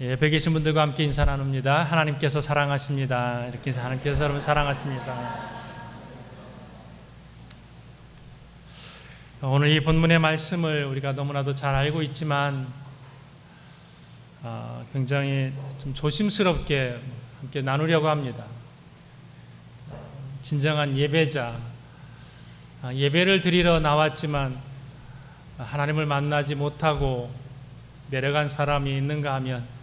예배 계신 분들과 함께 인사 나눕니다. 하나님께서 사랑하십니다. 이렇게 하나님께서 여러분 사랑하십니다. 오늘 이 본문의 말씀을 우리가 너무나도 잘 알고 있지만 아, 굉장히 좀 조심스럽게 함께 나누려고 합니다. 진정한 예배자, 아, 예배를 드리러 나왔지만 하나님을 만나지 못하고 내려간 사람이 있는가 하면 아,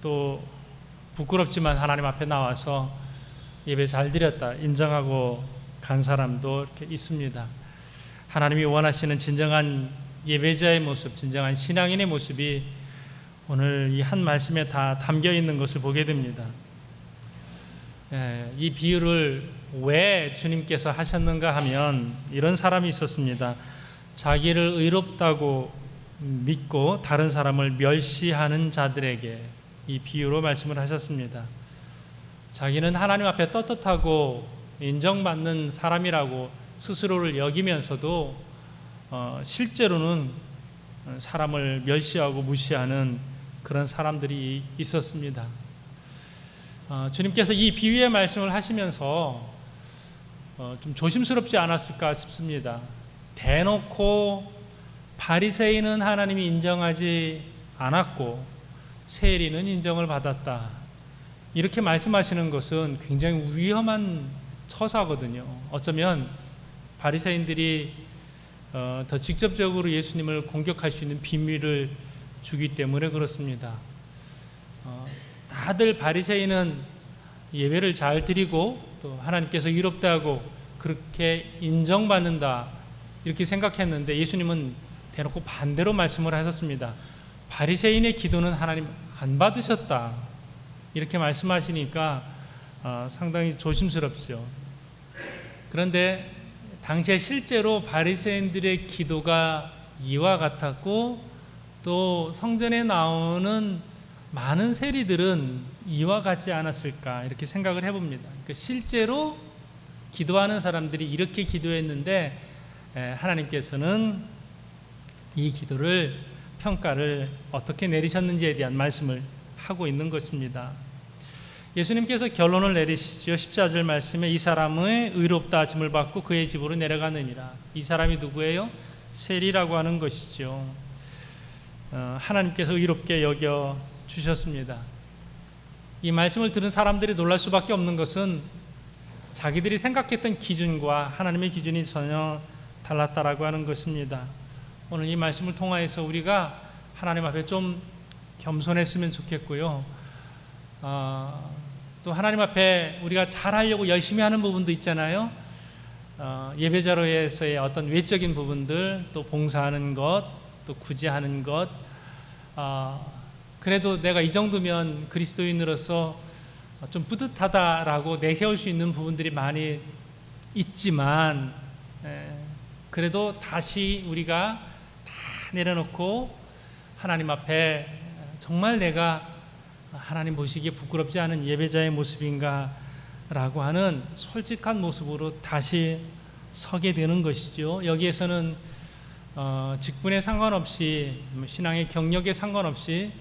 또 부끄럽지만 하나님 앞에 나와서 예배 잘 드렸다 인정하고 간 사람도 이렇게 있습니다. 하나님이 원하시는 진정한 예배자의 모습, 진정한 신앙인의 모습이 오늘 이 한 말씀에 다 담겨 있는 것을 보게 됩니다. 예, 이 비유를 왜 주님께서 하셨는가 하면 이런 사람이 있었습니다. 자기를 의롭다고 믿고 다른 사람을 멸시하는 자들에게 이 비유로 말씀을 하셨습니다. 자기는 하나님 앞에 떳떳하고 인정받는 사람이라고 스스로를 여기면서도 어, 실제로는 사람을 멸시하고 무시하는 그런 사람들이 있었습니다. 어, 주님께서 이 비유의 말씀을 하시면서 어, 좀 조심스럽지 않았을까 싶습니다. 대놓고 바리새인은 하나님이 인정하지 않았고 세리는 인정을 받았다. 이렇게 말씀하시는 것은 굉장히 위험한 처사거든요. 어쩌면 바리새인들이 어, 더 직접적으로 예수님을 공격할 수 있는 비밀을 주기 때문에 그렇습니다. 어, 다들 바리새인은 예배를 잘 드리고 또 하나님께서 이롭다고 그렇게 인정받는다 이렇게 생각했는데 예수님은 대놓고 반대로 말씀을 하셨습니다. 바리새인의 기도는 하나님 안 받으셨다 이렇게 말씀하시니까 어, 상당히 조심스럽죠. 그런데 당시에 실제로 바리새인들의 기도가 이와 같았고 또 성전에 나오는 많은 세리들은 이와 같지 않았을까 이렇게 생각을 해봅니다. 그러니까 실제로 기도하는 사람들이 이렇게 기도했는데 하나님께서는 이 기도를 평가를 어떻게 내리셨는지에 대한 말씀을 하고 있는 것입니다. 예수님께서 결론을 내리시죠. 14절 말씀에 이 사람의 의롭다 하심을 받고 그의 집으로 내려가느니라. 이 사람이 누구예요? 세리라고 하는 것이죠. 어, 하나님께서 의롭게 여겨 주셨습니다. 이 말씀을 들은 사람들이 놀랄 수밖에 없는 것은 자기들이 생각했던 기준과 하나님의 기준이 전혀 달랐다라고 하는 것입니다. 오늘 이 말씀을 통하여서 우리가 하나님 앞에 좀 겸손했으면 좋겠고요. 어, 또 하나님 앞에 우리가 잘하려고 열심히 하는 부분도 있잖아요. 어, 예배자로에서의 어떤 외적인 부분들, 또 봉사하는 것, 또 구제하는 것, 어, 그래도 내가 이 정도면 그리스도인으로서 좀 뿌듯하다라고 내세울 수 있는 부분들이 많이 있지만, 에, 그래도 다시 우리가 다 내려놓고 하나님 앞에 정말 내가 하나님 보시기에 부끄럽지 않은 예배자의 모습인가 라고 하는 솔직한 모습으로 다시 서게 되는 것이죠. 여기에서는 어, 직분에 상관없이 뭐 신앙의 경력에 상관없이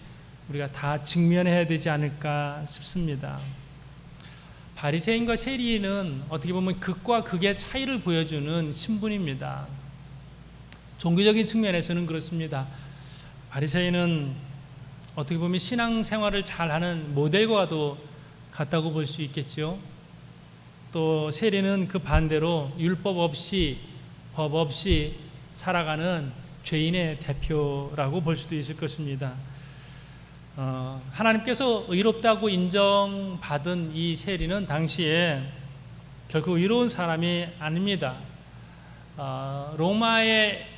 우리가 다 직면해야 되지 않을까 싶습니다. 바리새인과 세리는 어떻게 보면 극과 극의 차이를 보여주는 신분입니다. 종교적인 측면에서는 그렇습니다. 바리새인은 어떻게 보면 신앙 생활을 잘하는 모델과도 같다고 볼 수 있겠죠. 또 세리는 그 반대로 율법 없이 법 없이 살아가는 죄인의 대표라고 볼 수도 있을 것입니다. 어, 하나님께서 의롭다고 인정받은 이 세리는 당시에 결코 의로운 사람이 아닙니다. 어, 로마의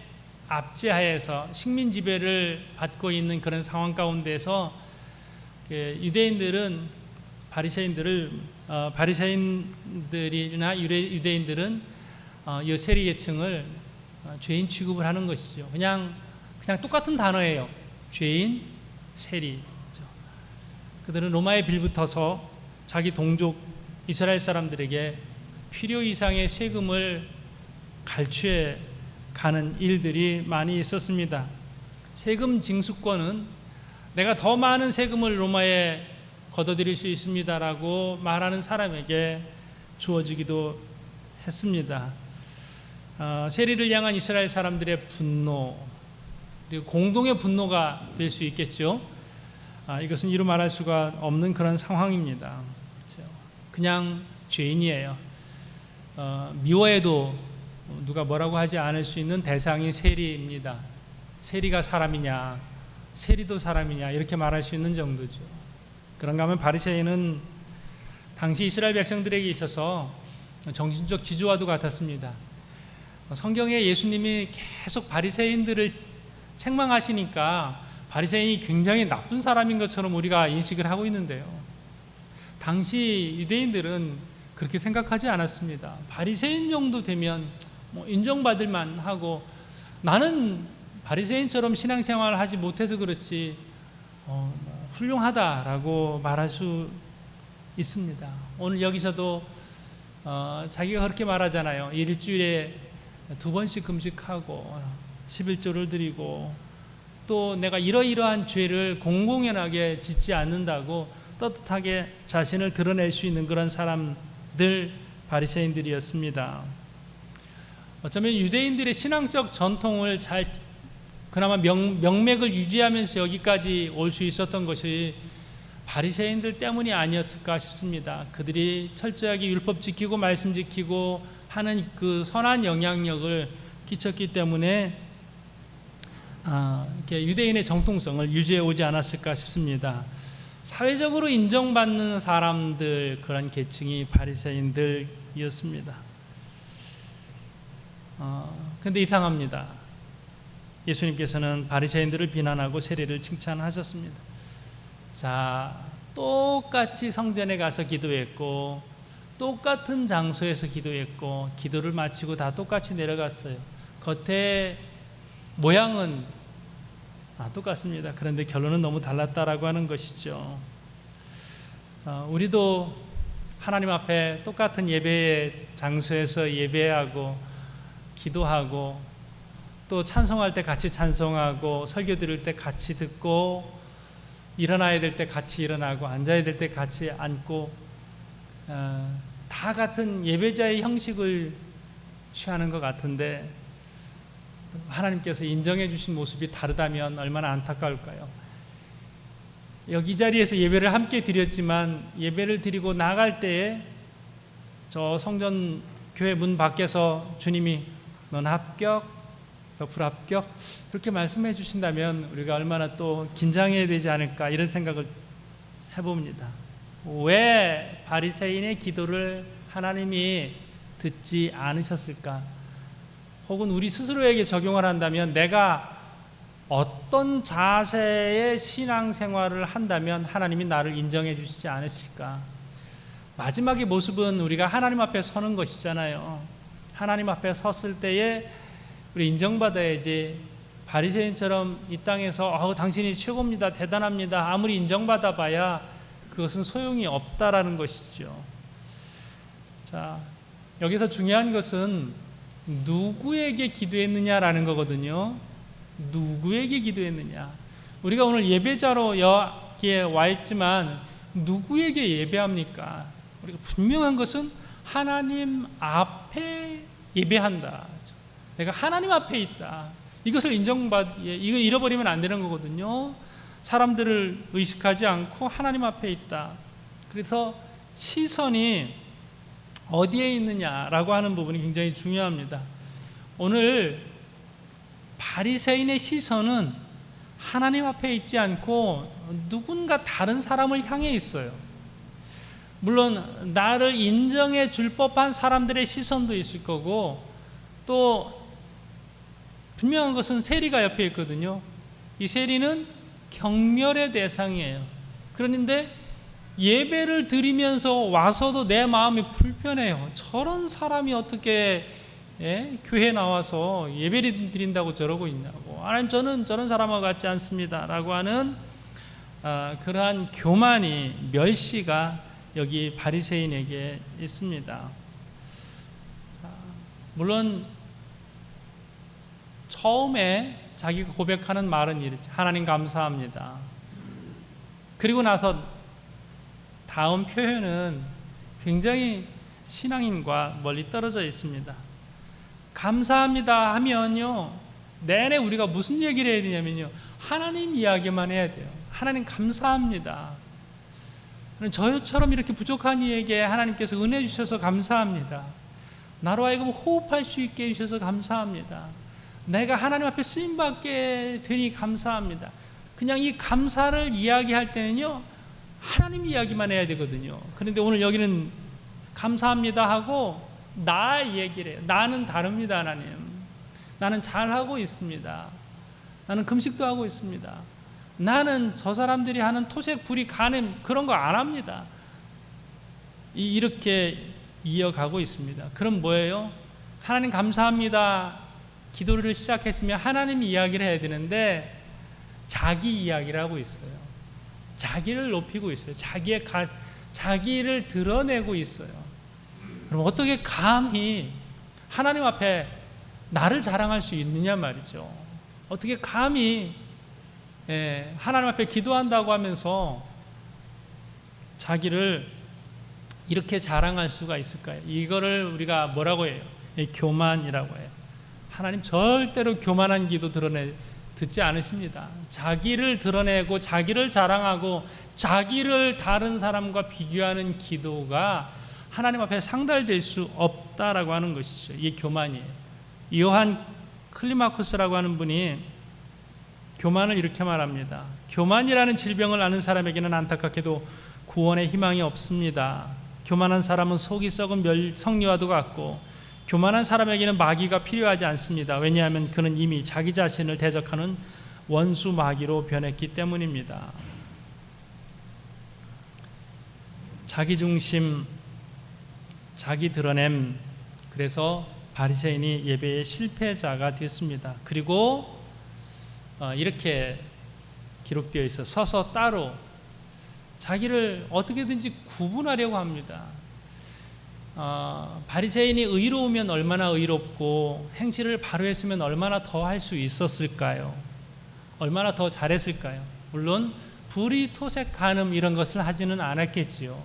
압제하에서 식민 지배를 받고 있는 그런 상황 가운데서 그 유대인들은 바리새인들을 어, 바리새인들이나 유대인들은 어, 이 세리 계층을 어, 죄인 취급을 하는 것이죠. 그냥 그냥 똑같은 단어예요. 죄인, 세리. 그들은 로마에 빌붙어서 자기 동족 이스라엘 사람들에게 필요 이상의 세금을 갈취해 가는 일들이 많이 있었습니다. 세금 징수권은 내가 더 많은 세금을 로마에 걷어들일 수 있습니다라고 말하는 사람에게 주어지기도 했습니다. 어, 세리를 향한 이스라엘 사람들의 분노 그리고 공동의 분노가 될 수 있겠죠. 아, 이것은 이루 말할 수가 없는 그런 상황입니다. 그냥 죄인이에요. 어, 미워해도 누가 뭐라고 하지 않을 수 있는 대상이 세리입니다. 세리가 사람이냐, 세리도 사람이냐 이렇게 말할 수 있는 정도죠. 그런가 하면 바리새인은 당시 이스라엘 백성들에게 있어서 정신적 지주와도 같았습니다. 성경에 예수님이 계속 바리새인들을 책망하시니까 바리새인이 굉장히 나쁜 사람인 것처럼 우리가 인식을 하고 있는데요. 당시 유대인들은 그렇게 생각하지 않았습니다. 바리새인 정도 되면 뭐 인정받을 만하고 나는 바리새인처럼 신앙생활을 하지 못해서 그렇지 어, 뭐 훌륭하다라고 말할 수 있습니다. 오늘 여기서도 어, 자기가 그렇게 말하잖아요. 일주일에 두 번씩 금식하고 11조를 드리고 또 내가 이러이러한 죄를 공공연하게 짓지 않는다고 떳떳하게 자신을 드러낼 수 있는 그런 사람들 바리새인들이었습니다. 어쩌면 유대인들의 신앙적 전통을 잘 그나마 명, 명맥을 유지하면서 여기까지 올 수 있었던 것이 바리새인들 때문이 아니었을까 싶습니다. 그들이 철저하게 율법 지키고 말씀 지키고 하는 그 선한 영향력을 끼쳤기 때문에 아, 이렇게 유대인의 정통성을 유지해 오지 않았을까 싶습니다. 사회적으로 인정받는 사람들 그런 계층이 바리새인들이었습니다. 어, 근데 이상합니다. 예수님께서는 바리새인들을 비난하고 세례를 칭찬하셨습니다. 자, 똑같이 성전에 가서 기도했고 똑같은 장소에서 기도했고 기도를 마치고 다 똑같이 내려갔어요. 겉에 모양은 아, 똑같습니다. 그런데 결론은 너무 달랐다라고 하는 것이죠. 어, 우리도 하나님 앞에 똑같은 예배의 장소에서 예배하고 기도하고 또 찬송할 때 같이 찬송하고 설교 들을 때 같이 듣고 일어나야 될 때 같이 일어나고 앉아야 될 때 같이 앉고 어, 다 같은 예배자의 형식을 취하는 것 같은데 하나님께서 인정해 주신 모습이 다르다면 얼마나 안타까울까요? 여기 이 자리에서 예배를 함께 드렸지만 예배를 드리고 나갈 때에 저 성전 교회 문 밖에서 주님이 넌 합격, 너 불합격 그렇게 말씀해 주신다면 우리가 얼마나 또 긴장해야 되지 않을까 이런 생각을 해봅니다. 왜 바리새인의 기도를 하나님이 듣지 않으셨을까? 혹은 우리 스스로에게 적용을 한다면 내가 어떤 자세의 신앙생활을 한다면 하나님이 나를 인정해 주시지 않으실까? 마지막의 모습은 우리가 하나님 앞에 서는 것이잖아요. 하나님 앞에 섰을 때에 우리 인정받아야지 바리새인처럼 이 땅에서 아, 당신이 최고입니다. 대단합니다. 아무리 인정받아 봐야 그것은 소용이 없다라는 것이죠. 자, 여기서 중요한 것은 누구에게 기도했느냐라는 거거든요. 누구에게 기도했느냐. 우리가 오늘 예배자로 여기에 와 있지만 누구에게 예배합니까? 우리가 분명한 것은 하나님 앞에 예배한다. 내가 하나님 앞에 있다. 이것을 인정받, 예, 이거 잃어버리면 안 되는 거거든요. 사람들을 의식하지 않고 하나님 앞에 있다. 그래서 시선이 어디에 있느냐라고 하는 부분이 굉장히 중요합니다. 오늘 바리새인의 시선은 하나님 앞에 있지 않고 누군가 다른 사람을 향해 있어요. 물론 나를 인정해 줄 법한 사람들의 시선도 있을 거고 또 분명한 것은 세리가 옆에 있거든요. 이 세리는 경멸의 대상이에요. 그런데 예배를 드리면서 와서도 내 마음이 불편해요. 저런 사람이 어떻게 예? 교회 나와서 예배를 드린다고 저러고 있냐고. 하나님 저는 저런 사람과 같지 않습니다라고 하는 아, 그러한 교만이 멸시가 여기 바리새인에게 있습니다. 자, 물론 처음에 자기가 고백하는 말은 이렇지. 하나님 감사합니다. 그리고 나서 다음 표현은 굉장히 신앙인과 멀리 떨어져 있습니다. 감사합니다 하면요. 내내 우리가 무슨 얘기를 해야 되냐면요. 하나님 이야기만 해야 돼요. 하나님 감사합니다. 저처럼 이렇게 부족한 이에게 하나님께서 은혜 주셔서 감사합니다. 나로 하여금 호흡할 수 있게 해주셔서 감사합니다. 내가 하나님 앞에 쓰임 받게 되니 감사합니다. 그냥 이 감사를 이야기할 때는요, 하나님 이야기만 해야 되거든요. 그런데 오늘 여기는 감사합니다 하고 나 얘기를 해요. 나는 다릅니다, 하나님. 나는 잘하고 있습니다. 나는 금식도 하고 있습니다. 나는 저 사람들이 하는 토색, 불이, 가늠 그런 거 안 합니다. 이렇게 이어가고 있습니다. 그럼 뭐예요? 하나님 감사합니다. 기도를 시작했으면 하나님 이야기를 해야 되는데 자기 이야기를 하고 있어요. 자기를 높이고 있어요. 자기의 가, 자기를 드러내고 있어요. 그럼 어떻게 감히 하나님 앞에 나를 자랑할 수 있느냐 말이죠. 어떻게 감히 예, 하나님 앞에 기도한다고 하면서 자기를 이렇게 자랑할 수가 있을까요? 이거를 우리가 뭐라고 해요? 교만이라고 해요. 하나님 절대로 교만한 기도 드러내 듣지 않으십니다. 자기를 드러내고 자기를 자랑하고 자기를 다른 사람과 비교하는 기도가 하나님 앞에 상달될 수 없다라고 하는 것이죠. 이게 교만이에요. 요한 클리마쿠스라고 하는 분이 교만을 이렇게 말합니다. 교만이라는 질병을 아는 사람에게는 안타깝게도 구원의 희망이 없습니다. 교만한 사람은 속이 썩은 멸 성리와도 같고 교만한 사람에게는 마귀가 필요하지 않습니다. 왜냐하면 그는 이미 자기 자신을 대적하는 원수 마귀로 변했기 때문입니다. 자기 중심, 자기 드러냄. 그래서 바리새인이 예배의 실패자가 됐습니다. 그리고 어, 이렇게 기록되어 있어 서서 따로 자기를 어떻게든지 구분하려고 합니다. 어, 바리새인이 의로우면 얼마나 의롭고 행실을 바로 했으면 얼마나 더 할 수 있었을까요? 얼마나 더 잘했을까요? 물론 불이 토색 간음 이런 것을 하지는 않았겠지요.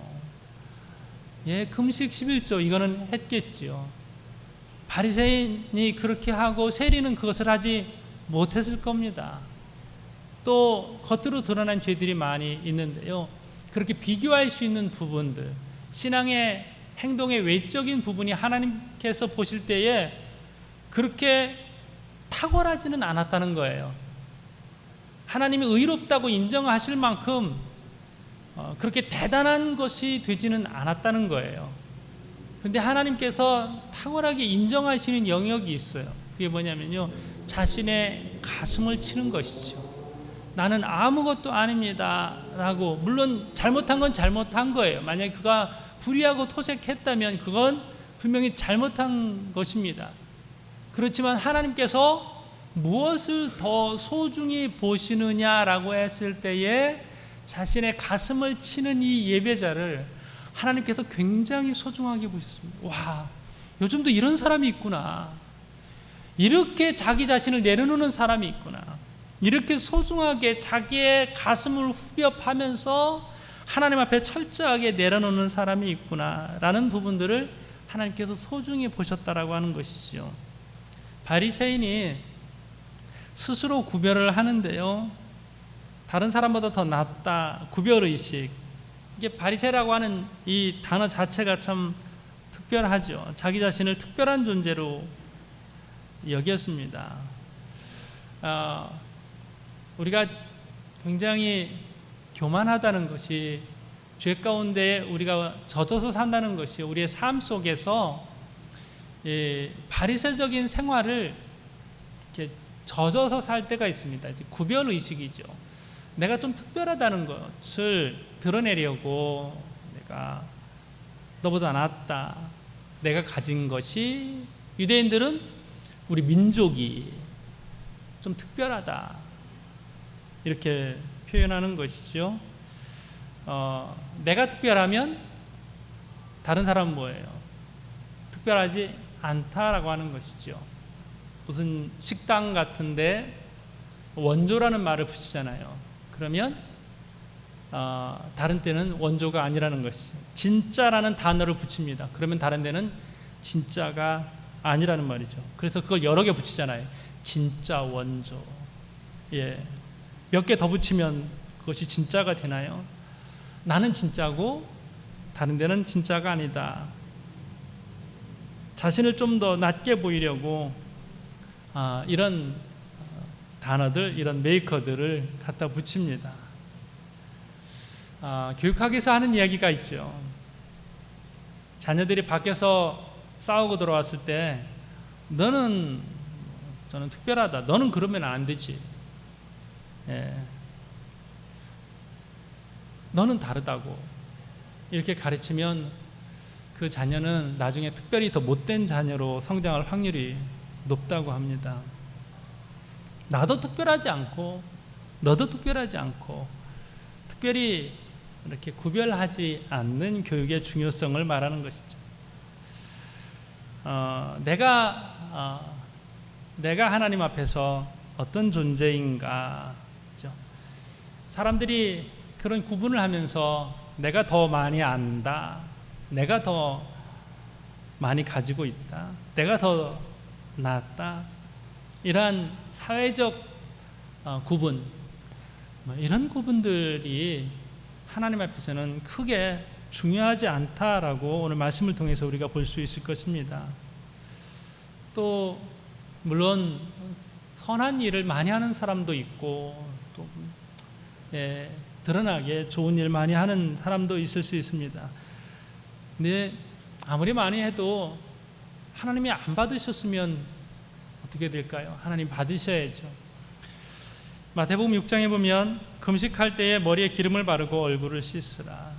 예, 금식 11조 이거는 했겠지요. 바리새인이 그렇게 하고 세리는 그것을 하지 못했을 겁니다. 또 겉으로 드러난 죄들이 많이 있는데요. 그렇게 비교할 수 있는 부분들, 신앙의 행동의 외적인 부분이 하나님께서 보실 때에 그렇게 탁월하지는 않았다는 거예요. 하나님이 의롭다고 인정하실 만큼 어, 그렇게 대단한 것이 되지는 않았다는 거예요. 근데 하나님께서 탁월하게 인정하시는 영역이 있어요. 그게 뭐냐면요. 자신의 가슴을 치는 것이죠. 나는 아무것도 아닙니다. 라고, 물론 잘못한 건 잘못한 거예요. 만약에 그가 불의하고 토색했다면 그건 분명히 잘못한 것입니다. 그렇지만 하나님께서 무엇을 더 소중히 보시느냐라고 했을 때에 자신의 가슴을 치는 이 예배자를 하나님께서 굉장히 소중하게 보셨습니다. 와, 요즘도 이런 사람이 있구나. 이렇게 자기 자신을 내려놓는 사람이 있구나. 이렇게 소중하게 자기의 가슴을 후벼 파면서 하나님 앞에 철저하게 내려놓는 사람이 있구나라는 부분들을 하나님께서 소중히 보셨다라고 하는 것이죠. 바리새인이 스스로 구별을 하는데요. 다른 사람보다 더 낫다 구별 의식. 이게 바리새라고 하는 이 단어 자체가 참 특별하죠. 자기 자신을 특별한 존재로 여겼습니다. 어, 우리가 굉장히 교만하다는 것이 죄 가운데 우리가 젖어서 산다는 것이 우리의 삶 속에서 바리새적인 생활을 이렇게 젖어서 살 때가 있습니다. 구별 의식이죠. 내가 좀 특별하다는 것을 드러내려고 내가 너보다 낫다. 내가 가진 것이 유대인들은 우리 민족이 좀 특별하다. 이렇게 표현하는 것이죠. 어, 내가 특별하면 다른 사람은 뭐예요? 특별하지 않다라고 하는 것이죠. 무슨 식당 같은데 원조라는 말을 붙이잖아요. 그러면 어, 다른 때는 원조가 아니라는 것이죠. 진짜라는 단어를 붙입니다. 그러면 다른 데는 진짜가 아니라는 말이죠. 그래서 그걸 여러 개 붙이잖아요. 진짜 원조. 예. 몇 개 더 붙이면 그것이 진짜가 되나요? 나는 진짜고 다른 데는 진짜가 아니다. 자신을 좀 더 낮게 보이려고 아, 이런 어, 단어들, 이런 메이커들을 갖다 붙입니다. 아, 교육학에서 하는 이야기가 있죠. 자녀들이 밖에서 싸우고 들어왔을 때 너는 저는 특별하다. 너는 그러면 안 되지. 예. 너는 다르다고 이렇게 가르치면 그 자녀는 나중에 특별히 더 못된 자녀로 성장할 확률이 높다고 합니다. 나도 특별하지 않고 너도 특별하지 않고 특별히 이렇게 구별하지 않는 교육의 중요성을 말하는 것이죠. 어, 내가 어, 내가 하나님 앞에서 어떤 존재인가, 그죠? 사람들이 그런 구분을 하면서 내가 더 많이 안다, 내가 더 많이 가지고 있다, 내가 더 낫다, 이러한 사회적 어, 구분, 뭐 이런 구분들이 하나님 앞에서는 크게 중요하지 않다라고 오늘 말씀을 통해서 우리가 볼 수 있을 것입니다. 또 물론 선한 일을 많이 하는 사람도 있고 또 예, 드러나게 좋은 일 많이 하는 사람도 있을 수 있습니다. 근데 아무리 많이 해도 하나님이 안 받으셨으면 어떻게 될까요? 하나님 받으셔야죠. 마태복음 6장에 보면 금식할 때에 머리에 기름을 바르고 얼굴을 씻으라.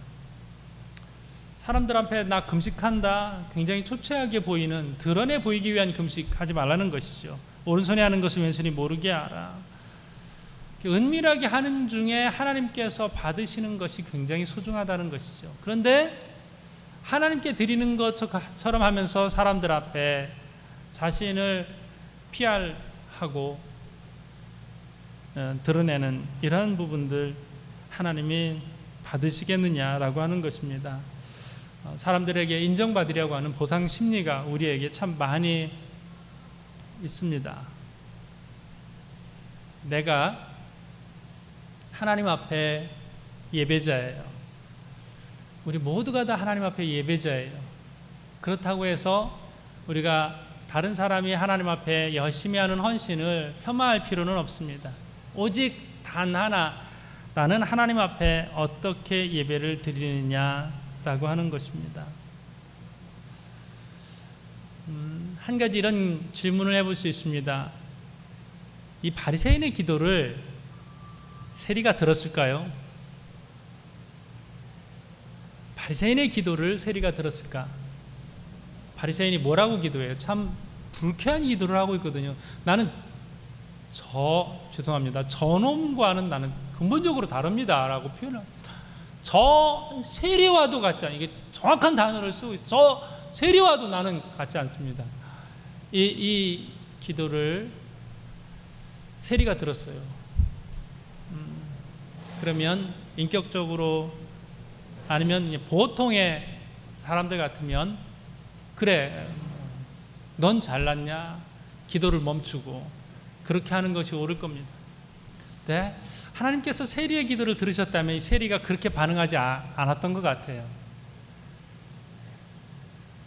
사람들 앞에 나 금식한다 굉장히 초췌하게 보이는 드러내 보이기 위한 금식하지 말라는 것이죠. 오른손에 하는 것을 왼손이 모르게 하라. 은밀하게 하는 중에 하나님께서 받으시는 것이 굉장히 소중하다는 것이죠. 그런데 하나님께 드리는 것처럼 하면서 사람들 앞에 자신을 피할하고 어, 드러내는 이러한 부분들 하나님이 받으시겠느냐라고 하는 것입니다. 어, 사람들에게 인정받으려고 하는 보상 심리가 우리에게 참 많이 있습니다. 내가 하나님 앞에 예배자예요. 우리 모두가 다 하나님 앞에 예배자예요. 그렇다고 해서 우리가 다른 사람이 하나님 앞에 열심히 하는 헌신을 폄하할 필요는 없습니다. 오직 단 하나 나는 하나님 앞에 어떻게 예배를 드리느냐 라고 하는 것입니다. 음, 한 가지 이런 질문을 해볼 수 있습니다. 이 바리새인의 기도를 세리가 들었을까요? 바리새인의 기도를 세리가 들었을까? 바리새인이 뭐라고 기도해요? 참 불쾌한 기도를 하고 있거든요. 나는 저 죄송합니다. 저놈과는 나는 근본적으로 다릅니다라고 표현합니다. 저 세리와도 같지 않. 이게 정확한 단어를 쓰고. 저 세리와도 나는 같지 않습니다. 이, 이 기도를 세리가 들었어요. 음, 그러면 인격적으로 아니면 보통의 사람들 같으면 그래 넌 잘났냐 기도를 멈추고 그렇게 하는 것이 옳을 겁니다. 네? 하나님께서 세리의 기도를 들으셨다면 이 세리가 그렇게 반응하지 아, 않았던 것 같아요.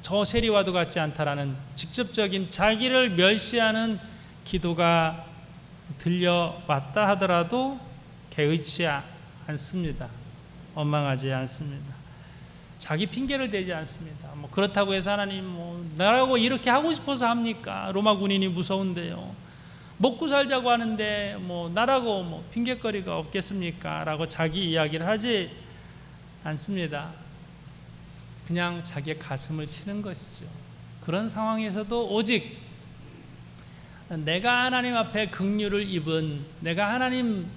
저 세리와도 같지 않다라는 직접적인 자기를 멸시하는 기도가 들려왔다 하더라도 개의치 않습니다. 원망하지 않습니다. 자기 핑계를 대지 않습니다. 뭐 그렇다고 해서 하나님 뭐 나라고 이렇게 하고 싶어서 합니까? 로마 군인이 무서운데요. 먹고 살자고 하는데 뭐 나라고 뭐 핑계거리가 없겠습니까? 라고 자기 이야기를 하지 않습니다. 그냥 자기의 가슴을 치는 것이죠. 그런 상황에서도 오직 내가 하나님 앞에 긍휼을 입은 내가 하나님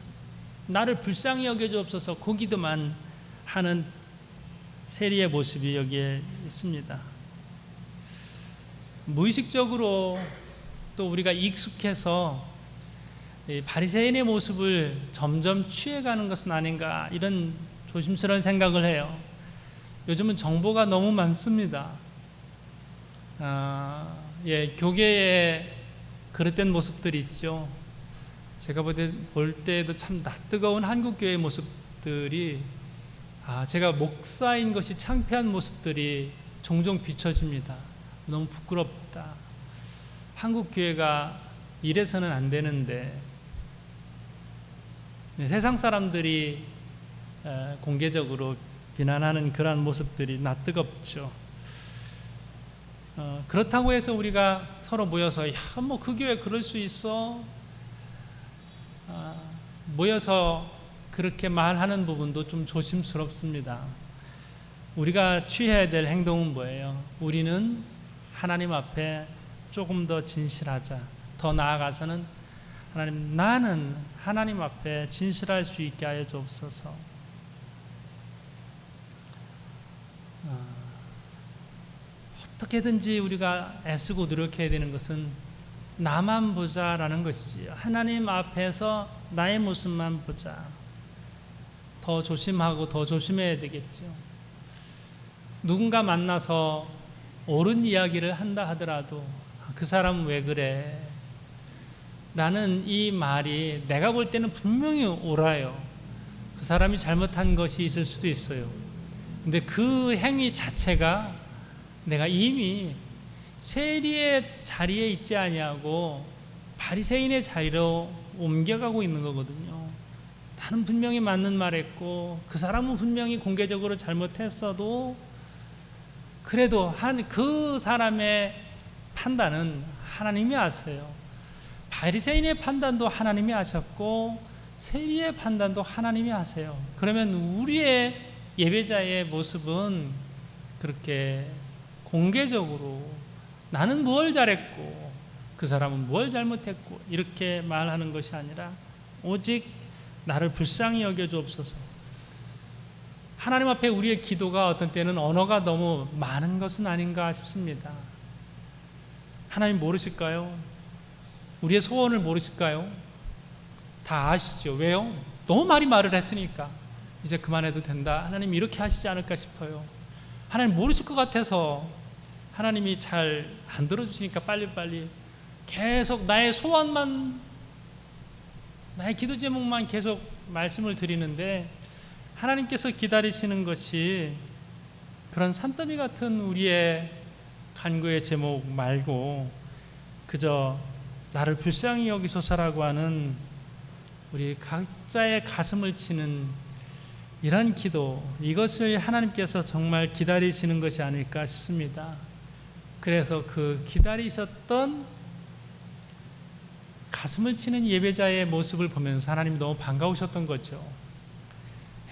나를 불쌍히 여겨 주옵소서 그 기도만 하는 세리의 모습이 여기에 있습니다. 무의식적으로 또 우리가 익숙해서 바리새인의 모습을 점점 취해가는 것은 아닌가 이런 조심스러운 생각을 해요. 요즘은 정보가 너무 많습니다. 아, 예, 교계에 그릇된 모습들이 있죠. 제가 볼, 때, 볼 때에도 참 낯뜨거운 한국 교회의 모습들이 아, 제가 목사인 것이 창피한 모습들이 종종 비춰집니다. 너무 부끄럽다. 한국 교회가 이래서는 안 되는데 네, 세상 사람들이 에, 공개적으로 비난하는 그러한 모습들이 낯뜨겁죠. 어, 그렇다고 해서 우리가 서로 모여서 야뭐그 교회 그럴 수 있어 아, 모여서 그렇게 말하는 부분도 좀 조심스럽습니다. 우리가 취해야 될 행동은 뭐예요? 우리는 하나님 앞에 조금 더 진실하자. 더 나아가서는 하나님 나는 하나님 앞에 진실할 수 있게 하여 주옵소서. 아, 어떻게든지 우리가 애쓰고 노력해야 되는 것은 나만 보자라는 것이지요. 하나님 앞에서 나의 모습만 보자. 더 조심하고 더 조심해야 되겠죠. 누군가 만나서 옳은 이야기를 한다 하더라도 아, 그 사람 왜 그래? 나는 이 말이 내가 볼 때는 분명히 옳아요. 그 사람이 잘못한 것이 있을 수도 있어요. 근데 그 행위 자체가 내가 이미 세리의 자리에 있지 아니하고 바리새인의 자리로 옮겨가고 있는 거거든요. 나는 분명히 맞는 말했고 그 사람은 분명히 공개적으로 잘못했어도 그래도 한 그 사람의 판단은 하나님이 아세요. 바리새인의 판단도 하나님이 아셨고 세리의 판단도 하나님이 아세요. 그러면 우리의 예배자의 모습은 그렇게 공개적으로 나는 뭘 잘했고 그 사람은 뭘 잘못했고 이렇게 말하는 것이 아니라 오직 나를 불쌍히 여겨 주옵소서. 하나님 앞에 우리의 기도가 어떤 때는 언어가 너무 많은 것은 아닌가 싶습니다. 하나님 모르실까요? 우리의 소원을 모르실까요? 다 아시죠. 왜요? 너무 많이 말을 했으니까 이제 그만해도 된다. 하나님 이렇게 하시지 않을까 싶어요. 하나님 모르실 것 같아서 하나님이 잘 안 들어주시니까 빨리빨리 계속 나의 소원만 나의 기도 제목만 계속 말씀을 드리는데 하나님께서 기다리시는 것이 그런 산더미 같은 우리의 간구의 제목 말고 그저 나를 불쌍히 여기소서라고 하는 우리 각자의 가슴을 치는 이런 기도 이것을 하나님께서 정말 기다리시는 것이 아닐까 싶습니다. 그래서 그 기다리셨던 가슴을 치는 예배자의 모습을 보면서 하나님 너무 반가우셨던 거죠.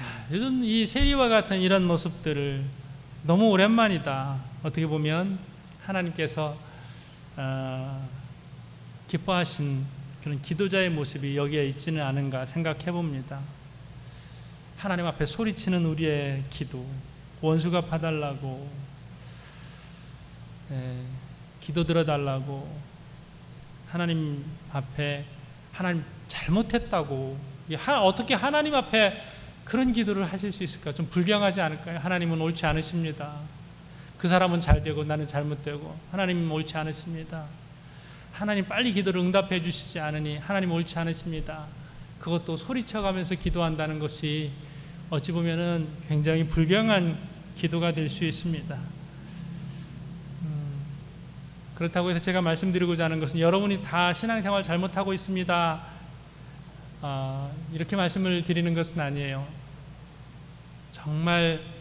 야, 요즘 이 세리와 같은 이런 모습들을 너무 오랜만이다. 어떻게 보면 하나님께서 어, 기뻐하신 그런 기도자의 모습이 여기에 있지는 않은가 생각해 봅니다. 하나님 앞에 소리치는 우리의 기도, 원수가 봐달라고, 예, 기도 들어달라고, 하나님 앞에 하나님 잘못했다고, 하, 어떻게 하나님 앞에 그런 기도를 하실 수 있을까? 좀 불경하지 않을까요? 하나님은 옳지 않으십니다. 그 사람은 잘 되고 나는 잘못되고 하나님은 옳지 않으십니다. 하나님 빨리 기도를 응답해 주시지 않으니 하나님 옳지 않으십니다. 그것도 소리쳐가면서 기도한다는 것이 어찌 보면은 굉장히 불경한 기도가 될 수 있습니다. 음, 그렇다고 해서 제가 말씀드리고자 하는 것은 여러분이 다 신앙생활 잘못하고 있습니다. 어, 이렇게 말씀을 드리는 것은 아니에요. 정말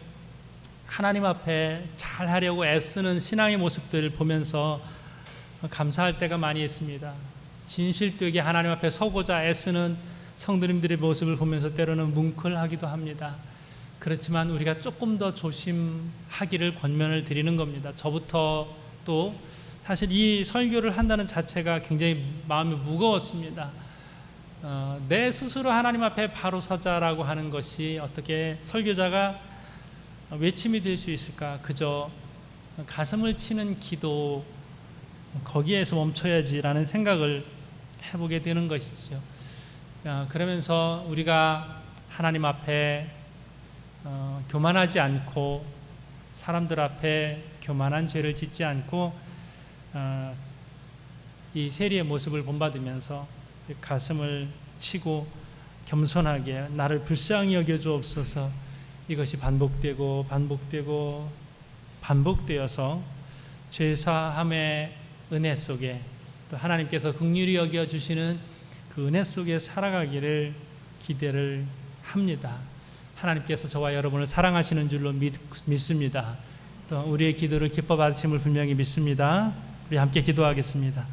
하나님 앞에 잘 하려고 애쓰는 신앙의 모습들을 보면서 감사할 때가 많이 있습니다. 진실되게 하나님 앞에 서고자 애쓰는 성도님들의 모습을 보면서 때로는 뭉클하기도 합니다. 그렇지만 우리가 조금 더 조심하기를 권면을 드리는 겁니다. 저부터 또 사실 이 설교를 한다는 자체가 굉장히 마음이 무거웠습니다. 어, 내 스스로 하나님 앞에 바로 서자라고 하는 것이 어떻게 설교자가 외침이 될 수 있을까? 그저 가슴을 치는 기도 거기에서 멈춰야지라는 생각을 해보게 되는 것이죠. 어, 그러면서 우리가 하나님 앞에 어, 교만하지 않고 사람들 앞에 교만한 죄를 짓지 않고 어, 이 세리의 모습을 본받으면서 가슴을 치고 겸손하게 나를 불쌍히 여겨 주옵소서 이것이 반복되고 반복되고 반복되어서 죄사함의 은혜 속에 또 하나님께서 극률이 여겨 주시는 그 은혜 속에 살아가기를 기대를 합니다. 하나님께서 저와 여러분을 사랑하시는 줄로 믿, 믿습니다. 또 우리의 기도를 기뻐 받으심을 분명히 믿습니다. 우리 함께 기도하겠습니다.